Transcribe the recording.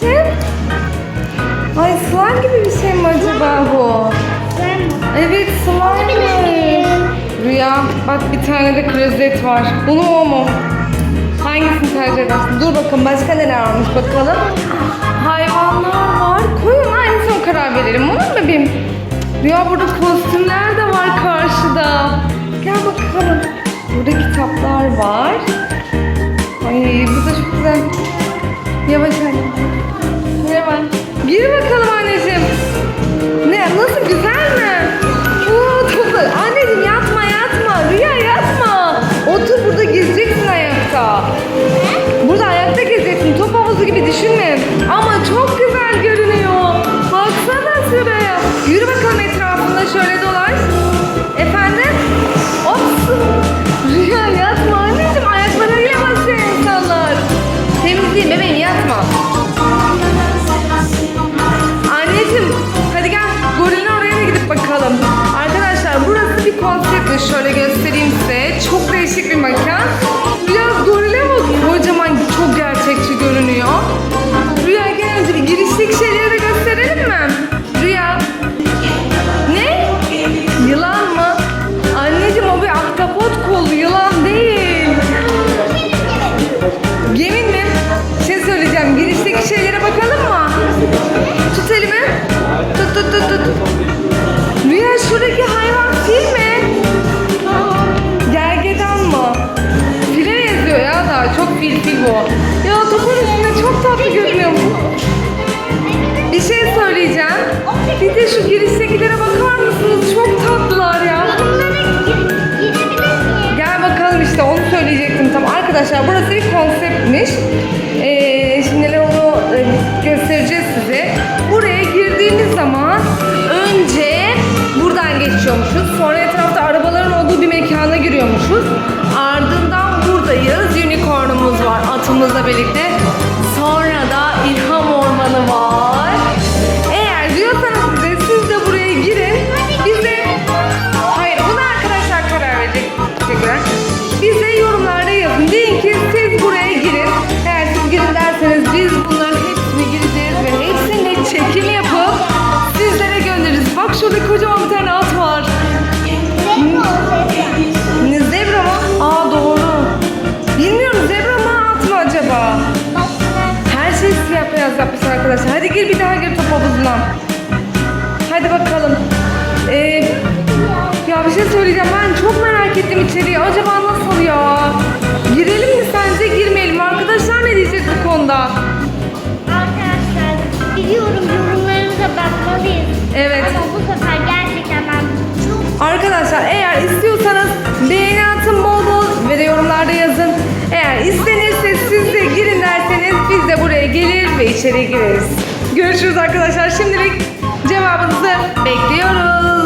Sen? Ay slime gibi bir şey mi acaba bu? Evet slime. Rüya bak bir tane de klozet var. Bunu o mu? Hangisini tercih edersin? Dur bakın başka neler varmış bakalım. Hayvanlar var. Koyun aynısına karar verelim. Bunu mu bebeğim? Rüya burada kostümler de var karşıda. Gel bakalım. Burada kitaplar var. Ay bu da çok güzel. Yavaş anne. Gir bakalım anneciğim. Ne? Nasıl güzel mi? Oo, topla. Anneciğim yatma yatma. Rüya yatma. Otur burada gezeceksin ayakta. Burada ayakta gezeceksin. Top havuzu gibi düşünme. Ama çok güzel görünüyor. Baksana şuraya. Yürü bakalım etrafında bir konseptli topun üstünde çok tatlı görünüyor bu. Bir şey söyleyeceğim. Bir de şu giriştekilere bakar mısınız? Çok tatlılar ya. Gel bakalım işte onu söyleyecektim tam. Arkadaşlar burası bir konseptmiş. Ee, şimdi onu e, göstereceğiz size. Buraya girdiğimiz zaman önce buradan geçiyormuşuz. Sonra etrafta arabaların olduğu bir mekana giriyormuşuz. Ardından buradayız. Unicornumuz atımızla birlikte. Her şey siyah beyaz yapmış arkadaşlar. Hadi gir bir daha gir top havuzuna. Hadi bakalım. Ee, ya bir şey söyleyeceğim. Ben çok merak ettim içeriği. Acaba nasıl ya? Girelim mi sence girmeyelim? Arkadaşlar ne diyecek bu konuda? Arkadaşlar biliyorum yorumlarınıza bakmalıyız. Evet. Ama bu sefer gerçekten ben çok Arkadaşlar eğer içeri gireriz. Görüşürüz arkadaşlar. Şimdilik cevabınızı bekliyoruz.